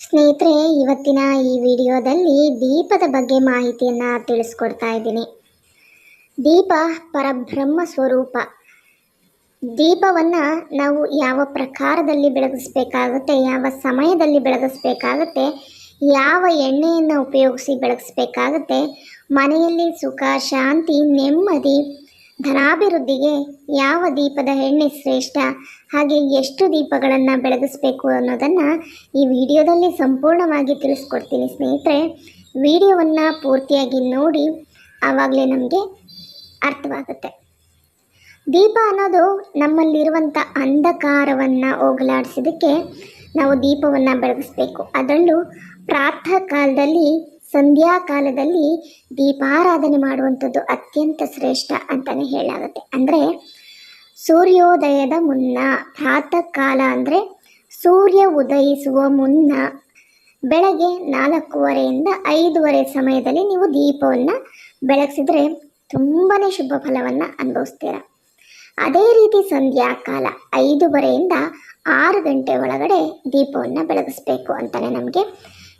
ಸ್ನೇಹಿತರೆ, ಇವತ್ತಿನ ಈ ವಿಡಿಯೋದಲ್ಲಿ ದೀಪದ ಬಗ್ಗೆ ಮಾಹಿತಿಯನ್ನು ತಿಳಿಸ್ಕೊಡ್ತಾ ಇದ್ದೀನಿ. ದೀಪ ಪರಬ್ರಹ್ಮ ಸ್ವರೂಪ. ದೀಪವನ್ನು ನಾವು ಯಾವ ಪ್ರಕಾರದಲ್ಲಿ ಬೆಳಗಿಸ್ಬೇಕಾಗುತ್ತೆ, ಯಾವ ಸಮಯದಲ್ಲಿ ಬೆಳಗಿಸ್ಬೇಕಾಗುತ್ತೆ, ಯಾವ ಎಣ್ಣೆಯನ್ನು ಉಪಯೋಗಿಸಿ ಬೆಳಗಿಸ್ಬೇಕಾಗುತ್ತೆ, ಮನೆಯಲ್ಲಿ ಸುಖ, ಶಾಂತಿ, ನೆಮ್ಮದಿ ಧನಾಭಿವೃದ್ಧಿಗೆ ಯಾವ ದೀಪದ ಎಣ್ಣೆ ಶ್ರೇಷ್ಠ? ಹಾಗೆ ಎಷ್ಟು ದೀಪಗಳನ್ನು ಬೆಳಗಿಸ್ಬೇಕು ಅನ್ನೋದನ್ನು ಈ ವಿಡಿಯೋದಲ್ಲಿ ಸಂಪೂರ್ಣವಾಗಿ ತಿಳಿಸ್ಕೊಡ್ತೀನಿ ಸ್ನೇಹಿತರೆ. ವಿಡಿಯೋವನ್ನು ಪೂರ್ತಿಯಾಗಿ ನೋಡಿ ಆವಾಗಲೇ ನಮಗೆ ಅರ್ಥವಾಗುತ್ತೆ. ದೀಪ ಅನ್ನೋದು ನಮ್ಮಲ್ಲಿರುವಂಥ ಅಂಧಕಾರವನ್ನು ಹೋಗಲಾಡಿಸೋದಕ್ಕೆ ನಾವು ದೀಪವನ್ನು ಬೆಳಗಿಸ್ಬೇಕು. ಅದರಲ್ಲೂ ಪ್ರಾತಃ ಕಾಲದಲ್ಲಿ ಸಂಧ್ಯಾ ಕಾಲದಲ್ಲಿ ದೀಪಾರಾಧನೆ ಮಾಡುವಂಥದ್ದು ಅತ್ಯಂತ ಶ್ರೇಷ್ಠ ಅಂತಲೇ ಹೇಳಾಗುತ್ತೆ ಅಂದರೆ ಸೂರ್ಯೋದಯದ ಮುನ್ನ ಪ್ರಾತಃ ಕಾಲ ಅಂದರೆ ಸೂರ್ಯ ಉದಯಿಸುವ ಮುನ್ನ, ಬೆಳಗ್ಗೆ ನಾಲ್ಕೂವರೆಯಿಂದ ಐದೂವರೆ ಸಮಯದಲ್ಲಿ ನೀವು ದೀಪವನ್ನು ಬೆಳಗಿಸಿದ್ರೆ ತುಂಬಾ ಶುಭ ಫಲವನ್ನು ಅನುಭವಿಸ್ತೀರ. ಅದೇ ರೀತಿ ಸಂಧ್ಯಾಕಾಲ ಐದೂವರೆಯಿಂದ ಆರು ಗಂಟೆ ಒಳಗಡೆ ದೀಪವನ್ನು ಬೆಳಗಿಸ್ಬೇಕು ಅಂತಲೇ ನಮಗೆ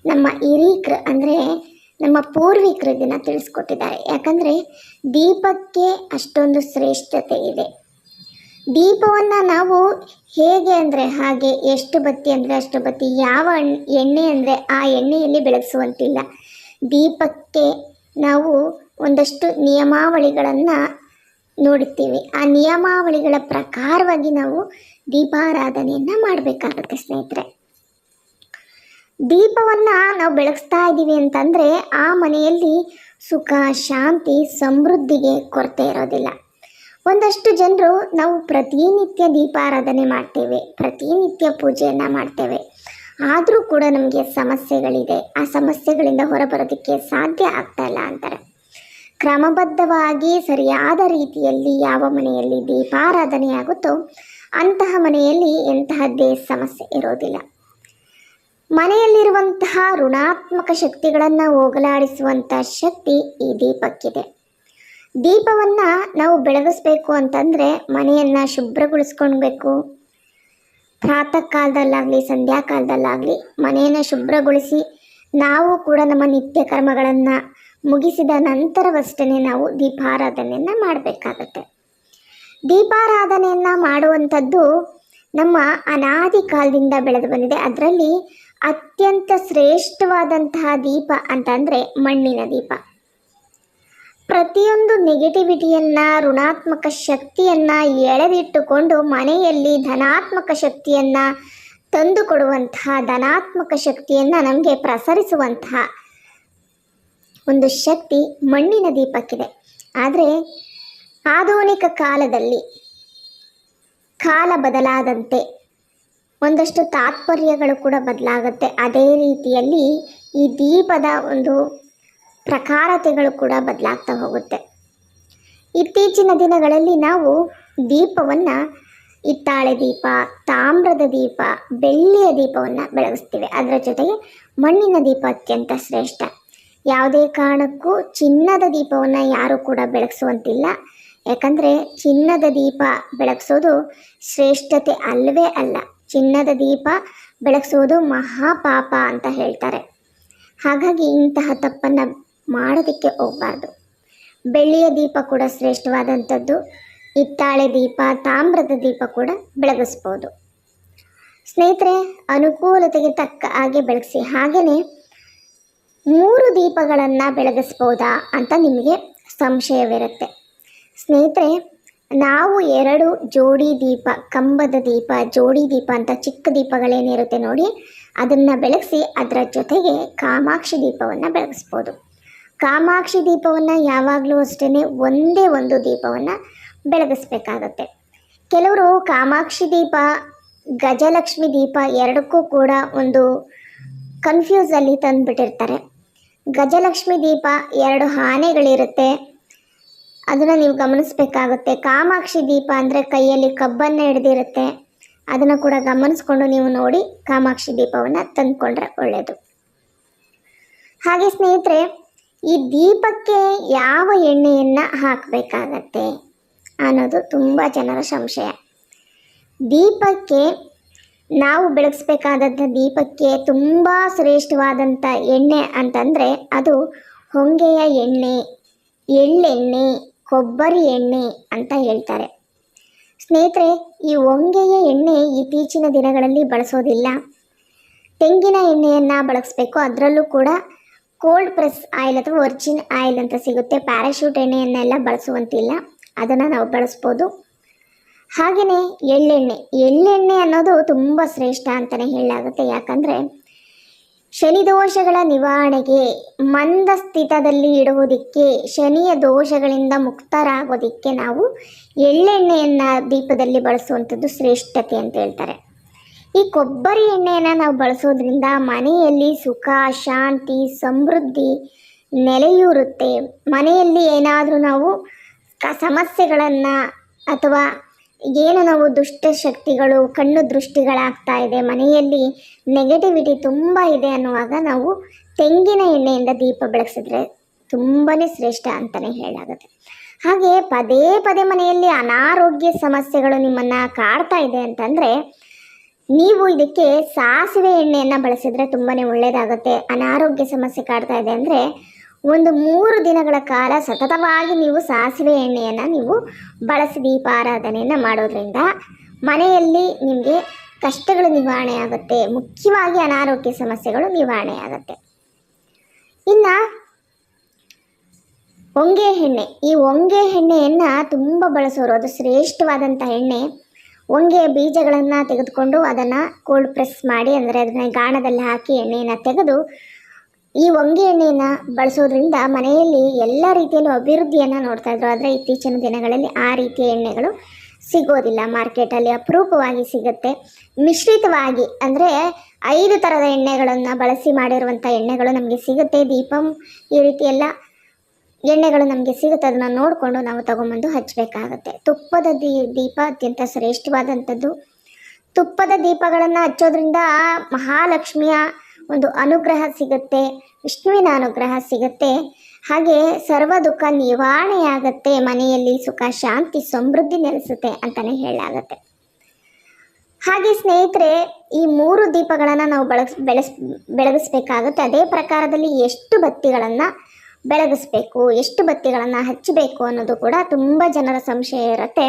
ನಮ್ಮ ಹಿರೀಕರು ಅಂದರೆ ನಮ್ಮ ಪೂರ್ವಿಕರು ಇದನ್ನು ತಿಳಿಸ್ಕೊಟ್ಟಿದ್ದಾರೆ. ಯಾಕಂದರೆ ದೀಪಕ್ಕೆ ಅಷ್ಟೊಂದು ಶ್ರೇಷ್ಠತೆ ಇದೆ. ದೀಪವನ್ನು ನಾವು ಹೇಗೆ ಅಂದರೆ ಹಾಗೆ ಎಷ್ಟು ಬತ್ತಿ ಅಂದರೆ ಅಷ್ಟು ಬತ್ತಿ, ಯಾವ ಎಣ್ಣೆ ಅಂದರೆ ಆ ಎಣ್ಣೆಯಲ್ಲಿ ಬೆಳಗಿಸುವಂತಿಲ್ಲ. ದೀಪಕ್ಕೆ ನಾವು ಒಂದಷ್ಟು ನಿಯಮಾವಳಿಗಳನ್ನು ನೋಡುತ್ತೀವಿ ಆ ನಿಯಮಾವಳಿಗಳ ಪ್ರಕಾರವಾಗಿ ನಾವು ದೀಪಾರಾಧನೆಯನ್ನು ಮಾಡಬೇಕಾಗುತ್ತೆ ಸ್ನೇಹಿತರೆ. ದೀಪವನ್ನು ನಾವು ಬೆಳಗಿಸ್ತಾ ಇದ್ದೀವಿ ಅಂತಂದರೆ ಆ ಮನೆಯಲ್ಲಿ ಸುಖ, ಶಾಂತಿ, ಸಮೃದ್ಧಿಗೆ ಕೊರತೆ ಇರೋದಿಲ್ಲ. ಒಂದಷ್ಟು ಜನರು ನಾವು ಪ್ರತಿನಿತ್ಯ ದೀಪಾರಾಧನೆ ಮಾಡ್ತೇವೆ, ಪ್ರತಿನಿತ್ಯ ಪೂಜೆಯನ್ನು ಮಾಡ್ತೇವೆ. ಆದರೂ ಕೂಡ ನಮಗೆ ಸಮಸ್ಯೆಗಳಿದೆ. ಆ ಸಮಸ್ಯೆಗಳಿಂದ ಹೊರಬರೋದಕ್ಕೆ ಸಾಧ್ಯ ಆಗ್ತಾ ಇಲ್ಲ ಅಂತಾರೆ. ಕ್ರಮಬದ್ಧವಾಗಿ ಸರಿಯಾದ ರೀತಿಯಲ್ಲಿ ಯಾವ ಮನೆಯಲ್ಲಿ ದೀಪಾರಾಧನೆ ಆಗುತ್ತೋ ಅಂತಹ ಮನೆಯಲ್ಲಿ ಎಂತಹದ್ದೇ ಸಮಸ್ಯೆ ಇರೋದಿಲ್ಲ. ಮನೆಯಲ್ಲಿರುವಂತಹ ಋಣಾತ್ಮಕ ಶಕ್ತಿಗಳನ್ನು ಹೋಗಲಾಡಿಸುವಂಥ ಶಕ್ತಿ ಈ ದೀಪಕ್ಕಿದೆ. ದೀಪವನ್ನು ನಾವು ಬೆಳಗಿಸ್ಬೇಕು ಅಂತಂದರೆ ಮನೆಯನ್ನು ಶುಭ್ರಗೊಳಿಸ್ಕೊಳ್ಬೇಕು. ಪ್ರಾತಃ ಕಾಲದಲ್ಲಾಗಲಿ ಸಂಧ್ಯಾ ಕಾಲದಲ್ಲಾಗಲಿ ಮನೆಯನ್ನು ಶುಭ್ರಗೊಳಿಸಿ ನಾವು ಕೂಡ ನಮ್ಮ ನಿತ್ಯ ಕರ್ಮಗಳನ್ನು ಮುಗಿಸಿದ ನಂತರವಷ್ಟೇ ನಾವು ದೀಪಾರಾಧನೆಯನ್ನು ಮಾಡಬೇಕಾಗತ್ತೆ. ದೀಪಾರಾಧನೆಯನ್ನು ಮಾಡುವಂಥದ್ದು ನಮ್ಮ ಅನಾದಿ ಕಾಲದಿಂದ ಬೆಳೆದು ಬಂದಿದೆ. ಅದರಲ್ಲಿ ಅತ್ಯಂತ ಶ್ರೇಷ್ಠವಾದಂತಹ ದೀಪ ಅಂತಂದರೆ ಮಣ್ಣಿನ ದೀಪ. ಪ್ರತಿಯೊಂದು ನೆಗೆಟಿವಿಟಿಯನ್ನು, ಋಣಾತ್ಮಕ ಶಕ್ತಿಯನ್ನು ಎಳೆದಿಟ್ಟುಕೊಂಡು ಮನೆಯಲ್ಲಿ ಧನಾತ್ಮಕ ಶಕ್ತಿಯನ್ನು ತಂದುಕೊಡುವಂತಹ, ಧನಾತ್ಮಕ ಶಕ್ತಿಯನ್ನು ನಮಗೆ ಪ್ರಸರಿಸುವಂತಹ ಒಂದು ಶಕ್ತಿ ಮಣ್ಣಿನ ದೀಪಕ್ಕಿದೆ. ಆದರೆ ಆಧುನಿಕ ಕಾಲದಲ್ಲಿ ಕಾಲ ಬದಲಾದಂತೆ ಒಂದಷ್ಟು ತಾತ್ಪರ್ಯಗಳು ಕೂಡ ಬದಲಾಗುತ್ತೆ. ಅದೇ ರೀತಿಯಲ್ಲಿ ಈ ದೀಪದ ಒಂದು ಪ್ರಕಾರತೆಗಳು ಕೂಡ ಬದಲಾಗ್ತಾ ಹೋಗುತ್ತೆ. ಇತ್ತೀಚಿನ ದಿನಗಳಲ್ಲಿ ನಾವು ದೀಪವನ್ನು ಹಿತ್ತಾಳೆ ದೀಪ, ತಾಮ್ರದ ದೀಪ, ಬೆಳ್ಳಿಯ ದೀಪವನ್ನು ಬೆಳಗಿಸ್ತೀವಿ. ಅದರ ಜೊತೆಗೆ ಮಣ್ಣಿನ ದೀಪ ಅತ್ಯಂತ ಶ್ರೇಷ್ಠ. ಯಾವುದೇ ಕಾರಣಕ್ಕೂ ಚಿನ್ನದ ದೀಪವನ್ನು ಯಾರೂ ಕೂಡ ಬೆಳಗಿಸುವಂತಿಲ್ಲ. ಯಾಕಂದರೆ ಚಿನ್ನದ ದೀಪ ಬೆಳಗಿಸೋದು ಶ್ರೇಷ್ಠತೆ ಅಲ್ಲವೇ ಅಲ್ಲ. ಚಿನ್ನದ ದೀಪ ಬೆಳಗಿಸೋದು ಮಹಾಪಾಪ ಅಂತ ಹೇಳ್ತಾರೆ. ಹಾಗಾಗಿ ಇಂತಹ ತಪ್ಪನ್ನು ಮಾಡೋದಕ್ಕೆ ಹೋಗಬಾರ್ದು. ಬೆಳ್ಳಿಯ ದೀಪ ಕೂಡ ಶ್ರೇಷ್ಠವಾದಂಥದ್ದು, ಹಿತ್ತಾಳೆ ದೀಪ, ತಾಮ್ರದ ದೀಪ ಕೂಡ ಬೆಳಗಿಸ್ಬೋದು. ಸ್ನೇಹಿತರೆ, ಅನುಕೂಲತೆಗೆ ತಕ್ಕ ಹಾಗೆ ಬೆಳಗಿಸಿ. ಹಾಗೆಯೇ ಮೂರು ದೀಪಗಳನ್ನು ಬೆಳಗಿಸ್ಬೋದಾ ಅಂತ ನಿಮಗೆ ಸಂಶಯವಿರುತ್ತೆ. ಸ್ನೇಹಿತರೆ ನಾವು ಎರಡು ಜೋಡಿ ದೀಪ, ಕಂಬದ ದೀಪ, ಜೋಡಿ ದೀಪ ಅಂತ ಚಿಕ್ಕ ದೀಪಗಳೇನಿರುತ್ತೆ ನೋಡಿ, ಅದನ್ನು ಬೆಳಗಿಸಿ ಅದರ ಜೊತೆಗೆ ಕಾಮಾಕ್ಷಿ ದೀಪವನ್ನು ಬೆಳಗಿಸ್ಬೋದು. ಕಾಮಾಕ್ಷಿ ದೀಪವನ್ನು ಯಾವಾಗಲೂ ಅಷ್ಟೇ ಒಂದೇ ಒಂದು ದೀಪವನ್ನು ಬೆಳಗಿಸ್ಬೇಕಾಗತ್ತೆ. ಕೆಲವರು ಕಾಮಾಕ್ಷಿ ದೀಪ, ಗಜಲಕ್ಷ್ಮಿ ದೀಪ ಎರಡಕ್ಕೂ ಕೂಡ ಒಂದು ಕನ್ಫ್ಯೂಸಲ್ಲಿ ತಂದುಬಿಟ್ಟಿರ್ತಾರೆ. ಗಜಲಕ್ಷ್ಮಿ ದೀಪ ಎರಡು ಆನೆಗಳಿರುತ್ತೆ. ಅದನ್ನು ನೀವು ಗಮನಿಸಬೇಕಾಗುತ್ತೆ. ಕಾಮಾಕ್ಷಿ ದೀಪ ಅಂದರೆ ಕೈಯಲ್ಲಿ ಕಬ್ಬನ್ನು ಹಿಡ್ದಿರುತ್ತೆ. ಅದನ್ನು ಕೂಡ ಗಮನಿಸ್ಕೊಂಡು ನೀವು ನೋಡಿ ಕಾಮಾಕ್ಷಿ ದೀಪವನ್ನು ತಂದುಕೊಂಡ್ರೆ ಒಳ್ಳೆಯದು ಹಾಗೆ ಸ್ನೇಹಿತರೆ, ಈ ದೀಪಕ್ಕೆ ಯಾವ ಎಣ್ಣೆಯನ್ನು ಹಾಕಬೇಕಾಗತ್ತೆ ಅನ್ನೋದು ತುಂಬ ಜನರ ಸಂಶಯ. ದೀಪಕ್ಕೆ ನಾವು ಬೆಳಗಿಸ್ಬೇಕಾದಂಥ ದೀಪಕ್ಕೆ ತುಂಬ ಶ್ರೇಷ್ಠವಾದಂಥ ಎಣ್ಣೆ ಅಂತಂದರೆ ಅದು ಹೊಂಗೆಯ ಎಣ್ಣೆ, ಎಳ್ಳೆಣ್ಣೆ ಕೊಬ್ಬರಿ ಎಣ್ಣೆ ಅಂತ ಹೇಳ್ತಾರೆ. ಸ್ನೇಹಿತರೆ, ಈ ಒಂಗೆಯ ಎಣ್ಣೆ ಇತ್ತೀಚಿನ ದಿನಗಳಲ್ಲಿ ಬಳಸೋದಿಲ್ಲ. ತೆಂಗಿನ ಎಣ್ಣೆಯನ್ನು ಬಳಸಬೇಕು, ಅದರಲ್ಲೂ ಕೂಡ ಕೋಲ್ಡ್ ಪ್ರೆಸ್ ಆಯಿಲ್ ಅಥವಾ ವರ್ಜಿನ್ ಆಯಿಲ್ ಅಂತ ಸಿಗುತ್ತೆ. ಪ್ಯಾರಾಶೂಟ್ ಎಣ್ಣೆಯನ್ನೆಲ್ಲ ಬಳಸುವಂತಿಲ್ಲ, ಅದನ್ನು ನಾವು ಬಳಸ್ಬೋದು. ಹಾಗೆಯೇ ಎಳ್ಳೆಣ್ಣೆ. ಎಳ್ಳೆಣ್ಣೆ ಅನ್ನೋದು ತುಂಬ ಶ್ರೇಷ್ಠ ಅಂತಲೇ ಹೇಳಲಾಗುತ್ತೆ. ಯಾಕಂದರೆ ಶನಿ ದೋಷಗಳ ನಿವಾರಣೆಗೆ ಮಂದ ಸ್ಥಿತದಲ್ಲಿ ಇಡುವುದಕ್ಕೆ, ಶನಿಯ ದೋಷಗಳಿಂದ ಮುಕ್ತರಾಗೋದಕ್ಕೆ ನಾವು ಎಳ್ಳೆಣ್ಣೆಯನ್ನು ದೀಪದಲ್ಲಿ ಬಳಸುವಂಥದ್ದು ಶ್ರೇಷ್ಠತೆ ಅಂತ ಹೇಳ್ತಾರೆ. ಈ ಕೊಬ್ಬರಿ ಎಣ್ಣೆಯನ್ನು ನಾವು ಬಳಸೋದ್ರಿಂದ ಮನೆಯಲ್ಲಿ ಸುಖ, ಶಾಂತಿ, ಸಮೃದ್ಧಿ ನೆಲೆಯೂರುತ್ತೆ. ಮನೆಯಲ್ಲಿ ಏನಾದರೂ ನಾವು ಸಮಸ್ಯೆಗಳನ್ನು ಅಥವಾ ಏನು ನಾವು ದುಷ್ಟ ಶಕ್ತಿಗಳು, ಕಣ್ಣು ದೃಷ್ಟಿಗಳಾಗ್ತಾ ಇದೆ, ಮನೆಯಲ್ಲಿ ನೆಗೆಟಿವಿಟಿ ತುಂಬ ಇದೆ ಅನ್ನುವಾಗ ನಾವು ತೆಂಗಿನ ಎಣ್ಣೆಯಿಂದ ದೀಪ ಬೆಳಗಿಸಿದ್ರೆ ತುಂಬಾ ಶ್ರೇಷ್ಠ ಅಂತಲೇ ಹೇಳಾಗುತ್ತೆ ಹಾಗೆ ಪದೇ ಪದೇ ಮನೆಯಲ್ಲಿ ಅನಾರೋಗ್ಯ ಸಮಸ್ಯೆಗಳು ನಿಮ್ಮನ್ನು ಕಾಡ್ತಾ ಇದೆ ಅಂತಂದರೆ, ನೀವು ಇದಕ್ಕೆ ಸಾಸಿವೆ ಎಣ್ಣೆಯನ್ನು ಬಳಸಿದರೆ ತುಂಬಾ ಒಳ್ಳೆಯದಾಗುತ್ತೆ ಅನಾರೋಗ್ಯ ಸಮಸ್ಯೆ ಕಾಡ್ತಾ ಇದೆ ಅಂದರೆ ಒಂದು ಮೂರು ದಿನಗಳ ಕಾಲ ಸತತವಾಗಿ ನೀವು ಸಾಸಿವೆ ಎಣ್ಣೆಯನ್ನು ನೀವು ಬಳಸಿ ದೀಪಾರಾಧನೆಯನ್ನು ಮಾಡೋದ್ರಿಂದ ಮನೆಯಲ್ಲಿ ನಿಮಗೆ ಕಷ್ಟಗಳು ನಿವಾರಣೆ ಆಗುತ್ತೆ ಮುಖ್ಯವಾಗಿ ಅನಾರೋಗ್ಯ ಸಮಸ್ಯೆಗಳು ನಿವಾರಣೆ ಆಗುತ್ತೆ ಇನ್ನು ಹೊಂಗೆ ಎಣ್ಣೆ. ಈ ಹೊಂಗೆ ಎಣ್ಣೆಯನ್ನು ತುಂಬ ಬಳಸೋರು. ಅದು ಶ್ರೇಷ್ಠವಾದಂಥ ಎಣ್ಣೆ. ಹೊಂಗೆಯ ಬೀಜಗಳನ್ನು ತೆಗೆದುಕೊಂಡು ಅದನ್ನು ಕೋಲ್ಡ್ ಪ್ರೆಸ್ ಮಾಡಿ, ಅಂದರೆ ಅದನ್ನ ಗಾಣದಲ್ಲಿ ಹಾಕಿ ಎಣ್ಣೆಯನ್ನು ತೆಗೆದು ಈ ಹೊಂಗೆ ಎಣ್ಣೆಯನ್ನು ಬಳಸೋದ್ರಿಂದ ಮನೆಯಲ್ಲಿ ಎಲ್ಲ ರೀತಿಯಲ್ಲೂ ಅಭಿವೃದ್ಧಿಯನ್ನು ನೋಡ್ತಾ ಇದ್ರು. ಆದರೆ ಇತ್ತೀಚಿನ ದಿನಗಳಲ್ಲಿ ಆ ರೀತಿಯ ಎಣ್ಣೆಗಳು ಸಿಗೋದಿಲ್ಲ. ಮಾರ್ಕೆಟಲ್ಲಿ ಅಪರೂಪವಾಗಿ ಸಿಗುತ್ತೆ. ಮಿಶ್ರಿತವಾಗಿ ಅಂದರೆ ಐದು ಥರದ ಎಣ್ಣೆಗಳನ್ನು ಬಳಸಿ ಮಾಡಿರುವಂಥ ಎಣ್ಣೆಗಳು ನಮಗೆ ಸಿಗುತ್ತೆ. ದೀಪಂ ಈ ರೀತಿ ಎಲ್ಲ ಎಣ್ಣೆಗಳು ನಮಗೆ ಸಿಗುತ್ತೆ. ಅದನ್ನು ನೋಡಿಕೊಂಡು ನಾವು ತಗೊಂಬಂದು ಹಚ್ಚಬೇಕಾಗತ್ತೆ ತುಪ್ಪದ ದೀಪ ಅತ್ಯಂತ ಶ್ರೇಷ್ಠವಾದಂಥದ್ದು. ತುಪ್ಪದ ದೀಪಗಳನ್ನು ಹಚ್ಚೋದ್ರಿಂದ ಮಹಾಲಕ್ಷ್ಮಿಯ ಒಂದು ಅನುಗ್ರಹ ಸಿಗುತ್ತೆ, ವಿಷ್ಣುವಿನ ಅನುಗ್ರಹ ಸಿಗುತ್ತೆ. ಹಾಗೆ ಸರ್ವ ದುಃಖ ನಿವಾರಣೆಯಾಗತ್ತೆ, ಮನೆಯಲ್ಲಿ ಸುಖ, ಶಾಂತಿ, ಸಮೃದ್ಧಿ ನೆಲೆಸುತ್ತೆ ಅಂತಲೇ ಹೇಳಲಾಗತ್ತೆ. ಹಾಗೆ ಸ್ನೇಹಿತರೆ, ಈ ಮೂರು ದೀಪಗಳನ್ನು ನಾವು ಬೆಳಗ್ಸ್ ಬೆಳೆಸ್, ಬೆಳಗಿಸ್ಬೇಕಾಗುತ್ತೆ. ಅದೇ ಪ್ರಕಾರದಲ್ಲಿ ಎಷ್ಟು ಬತ್ತಿಗಳನ್ನು ಬೆಳಗಿಸ್ಬೇಕು, ಎಷ್ಟು ಬತ್ತಿಗಳನ್ನು ಹಚ್ಚಬೇಕು ಅನ್ನೋದು ಕೂಡ ತುಂಬ ಜನರ ಸಂಶಯ ಇರುತ್ತೆ.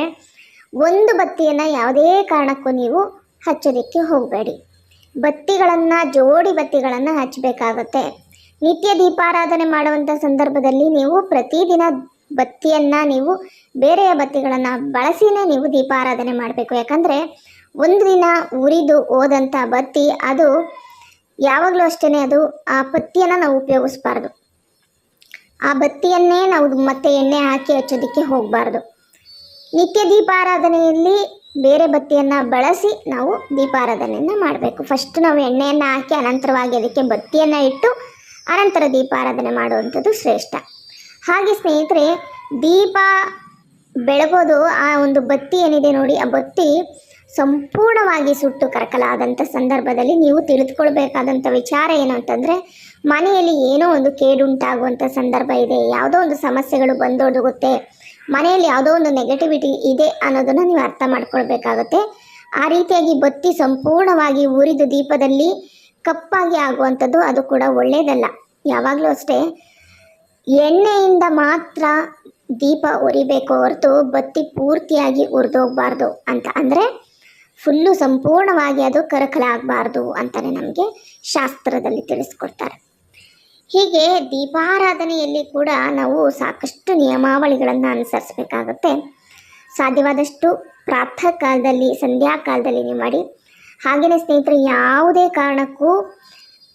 ಒಂದು ಬತ್ತಿಯನ್ನು ಯಾವುದೇ ಕಾರಣಕ್ಕೂ ನೀವು ಹಚ್ಚೋದಕ್ಕೆ ಹೋಗಬೇಡಿ. ಬತ್ತಿಗಳನ್ನು, ಜೋಡಿ ಬತ್ತಿಗಳನ್ನು ಹಚ್ಚಬೇಕಾಗತ್ತೆ ನಿತ್ಯ ದೀಪಾರಾಧನೆ ಮಾಡುವಂಥ ಸಂದರ್ಭದಲ್ಲಿ ನೀವು ಪ್ರತಿದಿನ ಬತ್ತಿಯನ್ನು ನೀವು ಬೇರೆಯ ಬತ್ತಿಗಳನ್ನು ಬಳಸಿನೇ ನೀವು ದೀಪಾರಾಧನೆ ಮಾಡಬೇಕು. ಯಾಕಂದರೆ ಒಂದು ದಿನ ಉರಿದು ಹೋದಂಥ ಬತ್ತಿ ಅದು ಯಾವಾಗಲೂ ಅಷ್ಟೇ ಅದು ಆ ಬತ್ತಿಯನ್ನು ನಾವು ಉಪಯೋಗಿಸ್ಬಾರ್ದು. ಆ ಬತ್ತಿಯನ್ನೇ ನಾವು ಮತ್ತೆ ಎಣ್ಣೆ ಹಾಕಿ ಹಚ್ಚೋದಕ್ಕೆ ಹೋಗಬಾರ್ದು. ನಿತ್ಯ ದೀಪಾರಾಧನೆಯಲ್ಲಿ ಬೇರೆ ಬತ್ತಿಯನ್ನು ಬಳಸಿ ನಾವು ದೀಪಾರಾಧನೆಯನ್ನು ಮಾಡಬೇಕು. ಫಸ್ಟ್ ನಾವು ಎಣ್ಣೆಯನ್ನು ಹಾಕಿ ಅನಂತರವಾಗಿ ಅದಕ್ಕೆ ಬತ್ತಿಯನ್ನು ಇಟ್ಟು ಅನಂತರ ದೀಪಾರಾಧನೆ ಮಾಡುವಂಥದ್ದು ಶ್ರೇಷ್ಠ. ಹಾಗೆ ಸ್ನೇಹಿತರೆ, ದೀಪ ಬೆಳಗೋದು ಆ ಒಂದು ಬತ್ತಿ ಏನಿದೆ ನೋಡಿ, ಆ ಬತ್ತಿ ಸಂಪೂರ್ಣವಾಗಿ ಸುಟ್ಟು ಕರಕಲಾದಂಥ ಸಂದರ್ಭದಲ್ಲಿ ನೀವು ತಿಳಿದುಕೊಳ್ಬೇಕಾದಂಥ ವಿಚಾರ ಏನು ಅಂತಂದರೆ, ಮನೆಯಲ್ಲಿ ಏನೋ ಒಂದು ಕೇಡುಂಟಾಗುವಂಥ ಸಂದರ್ಭ ಇದೆ, ಯಾವುದೋ ಒಂದು ಸಮಸ್ಯೆಗಳು ಬಂದೊಡಗುತ್ತೆ ಮನೆಯಲ್ಲಿ ಯಾವುದೋ ಒಂದು ನೆಗೆಟಿವಿಟಿ ಇದೆ ಅನ್ನೋದನ್ನು ನೀವು ಅರ್ಥ ಮಾಡ್ಕೊಳ್ಬೇಕಾಗುತ್ತೆ. ಆ ರೀತಿಯಾಗಿ ಬತ್ತಿ ಸಂಪೂರ್ಣವಾಗಿ ಉರಿದು ದೀಪದಲ್ಲಿ ಕಪ್ಪಾಗಿ ಆಗುವಂಥದ್ದು ಅದು ಕೂಡ ಒಳ್ಳೆಯದಲ್ಲ ಯಾವಾಗಲೂ ಅಷ್ಟೇ, ಎಣ್ಣೆಯಿಂದ ಮಾತ್ರ ದೀಪ ಉರಿಬೇಕು ಹೊರತು ಬತ್ತಿ ಪೂರ್ತಿಯಾಗಿ ಉರಿದೋಗ್ಬಾರ್ದು ಅಂತ ಅಂದರೆ ಫುಲ್ಲು ಸಂಪೂರ್ಣವಾಗಿ ಅದು ಕರಕಲಾಗಬಾರ್ದು ಅಂತಲೇ ನಮಗೆ ಶಾಸ್ತ್ರದಲ್ಲಿ ತಿಳಿಸ್ಕೊಡ್ತಾರೆ. ಹೀಗೆ ದೀಪಾರಾಧನೆಯಲ್ಲಿ ಕೂಡ ನಾವು ಸಾಕಷ್ಟು ನಿಯಮಾವಳಿಗಳನ್ನು ಅನುಸರಿಸಬೇಕಾಗುತ್ತೆ. ಸಾಧ್ಯವಾದಷ್ಟು ಪ್ರಾತಃ ಕಾಲದಲ್ಲಿ, ಸಂಧ್ಯಾ ಕಾಲದಲ್ಲಿ ನೀವು ಮಾಡಿ. ಹಾಗೆಯೇ ಸ್ನೇಹಿತರೆ, ಯಾವುದೇ ಕಾರಣಕ್ಕೂ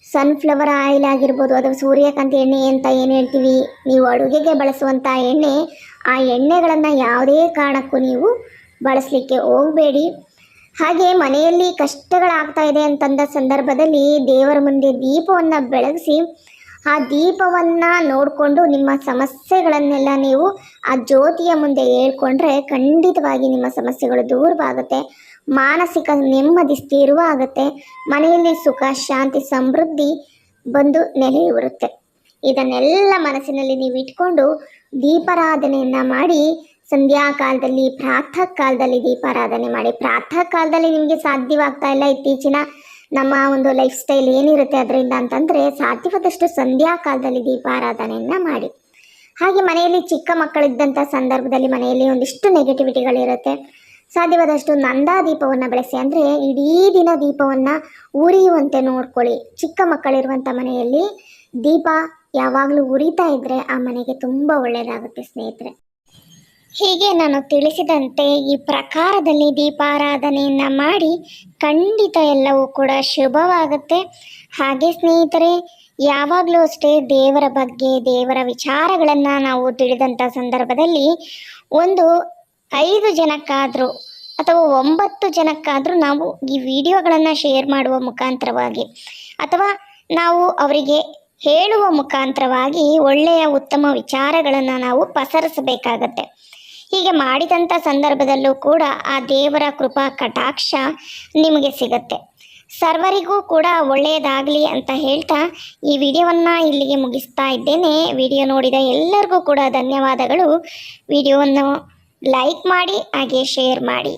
ಸನ್ಫ್ಲವರ್ ಆಯಿಲ್ ಆಗಿರ್ಬೋದು, ಅಥವಾ ಸೂರ್ಯಕಾಂತಿ ಎಣ್ಣೆ ಅಂತ ಏನು ಹೇಳ್ತೀವಿ, ನೀವು ಅಡುಗೆಗೆ ಬಳಸುವಂಥ ಎಣ್ಣೆ, ಆ ಎಣ್ಣೆಗಳನ್ನು ಯಾವುದೇ ಕಾರಣಕ್ಕೂ ನೀವು ಬಳಸಲಿಕ್ಕೆ ಹೋಗಬೇಡಿ. ಹಾಗೆ ಮನೆಯಲ್ಲಿ ಕಷ್ಟಗಳಾಗ್ತಾ ಇದೆ ಅಂತಂದ ಸಂದರ್ಭದಲ್ಲಿ ದೇವರ ಮುಂದೆ ದೀಪವನ್ನು ಬೆಳಗಿಸಿ ಆ ದೀಪವನ್ನು ನೋಡಿಕೊಂಡು ನಿಮ್ಮ ಸಮಸ್ಯೆಗಳನ್ನೆಲ್ಲ ನೀವು ಆ ಜ್ಯೋತಿಯ ಮುಂದೆ ಹೇಳ್ಕೊಂಡ್ರೆ ಖಂಡಿತವಾಗಿ ನಿಮ್ಮ ಸಮಸ್ಯೆಗಳು ದೂರವಾಗುತ್ತೆ ಮಾನಸಿಕ ನೆಮ್ಮದಿ ಸ್ಥಿರವಾಗುತ್ತೆ. ಮನೆಯಲ್ಲಿ ಸುಖ, ಶಾಂತಿ, ಸಮೃದ್ಧಿ ಬಂದು ನೆಲೆಯೂರುತ್ತೆ. ಇದನ್ನೆಲ್ಲ ಮನಸ್ಸಿನಲ್ಲಿ ನೀವು ಇಟ್ಕೊಂಡು ದೀಪಾರಾಧನೆಯನ್ನು ಮಾಡಿ ಸಂಧ್ಯಾ ಕಾಲದಲ್ಲಿ ಪ್ರಾತಃ ಕಾಲದಲ್ಲಿ ದೀಪಾರಾಧನೆ ಮಾಡಿ. ಪ್ರಾತಃ ಕಾಲದಲ್ಲಿ ನಿಮಗೆ ಸಾಧ್ಯವಾಗ್ತಾ ಇಲ್ಲ ಇತ್ತೀಚಿನ ನಮ್ಮ ಒಂದು ಲೈಫ್ ಸ್ಟೈಲ್ ಏನಿರುತ್ತೆ ಅದರಿಂದ ಅಂತಂದರೆ ಸಾಧ್ಯವಾದಷ್ಟು ಸಂಧ್ಯಾ ಕಾಲದಲ್ಲಿ ದೀಪಾರಾಧನೆಯನ್ನು ಮಾಡಿ. ಹಾಗೆ ಮನೆಯಲ್ಲಿ ಚಿಕ್ಕ ಮಕ್ಕಳಿದ್ದಂಥ ಸಂದರ್ಭದಲ್ಲಿ ಮನೆಯಲ್ಲಿ ಒಂದಿಷ್ಟು ನೆಗೆಟಿವಿಟಿಗಳಿರುತ್ತೆ ಸಾಧ್ಯವಾದಷ್ಟು ನಂದಾ ದೀಪವನ್ನು ಬೆಳೆಸಿ ಅಂದರೆ ಇಡೀ ದಿನ ದೀಪವನ್ನು ಉರಿಯುವಂತೆ ನೋಡ್ಕೊಳ್ಳಿ. ಚಿಕ್ಕ ಮಕ್ಕಳಿರುವಂಥ ಮನೆಯಲ್ಲಿ ದೀಪ ಯಾವಾಗಲೂ ಉರಿತಾ ಇದ್ದರೆ ಆ ಮನೆಗೆ ತುಂಬ ಒಳ್ಳೆಯದಾಗುತ್ತೆ ಸ್ನೇಹಿತರೆ. ಹೀಗೆ ನಾನು ತಿಳಿಸಿದಂತೆ ಈ ಪ್ರಕಾರದಲ್ಲಿ ದೀಪಾರಾಧನೆಯನ್ನು ಮಾಡಿ ಖಂಡಿತ ಎಲ್ಲವೂ ಕೂಡ ಶುಭವಾಗುತ್ತೆ. ಹಾಗೆ ಸ್ನೇಹಿತರೆ, ಯಾವಾಗಲೂ ಅಷ್ಟೇ ದೇವರ ಬಗ್ಗೆ, ದೇವರ ವಿಚಾರಗಳನ್ನು ನಾವು ತಿಳಿದಂಥ ಸಂದರ್ಭದಲ್ಲಿ ಒಂದು ಐದು ಜನಕ್ಕಾದರೂ ಅಥವಾ ಒಂಬತ್ತು ಜನಕ್ಕಾದರೂ ನಾವು ಈ ವಿಡಿಯೋಗಳನ್ನು ಶೇರ್ ಮಾಡುವ ಮುಖಾಂತರವಾಗಿ ಅಥವಾ ನಾವು ಅವರಿಗೆ ಹೇಳುವ ಮುಖಾಂತರವಾಗಿ ಒಳ್ಳೆಯ ಉತ್ತಮ ವಿಚಾರಗಳನ್ನು ನಾವು ಪಸರಿಸಬೇಕಾಗತ್ತೆ. ಹೀಗೆ ಮಾಡಿದಂಥ ಸಂದರ್ಭದಲ್ಲೂ ಕೂಡ ಆ ದೇವರ ಕೃಪಾ ಕಟಾಕ್ಷ ನಿಮಗೆ ಸಿಗುತ್ತೆ. ಸರ್ವರಿಗೂ ಕೂಡ ಒಳ್ಳೆಯದಾಗಲಿ ಅಂತ ಹೇಳ್ತಾ ಈ ವಿಡಿಯೋವನ್ನು ಇಲ್ಲಿಗೆ ಮುಗಿಸ್ತಾ ಇದ್ದೇನೆ. ವಿಡಿಯೋ ನೋಡಿದ ಎಲ್ಲರಿಗೂ ಕೂಡ ಧನ್ಯವಾದಗಳು. ವಿಡಿಯೋವನ್ನು ಲೈಕ್ ಮಾಡಿ, ಹಾಗೆ ಶೇರ್ ಮಾಡಿ.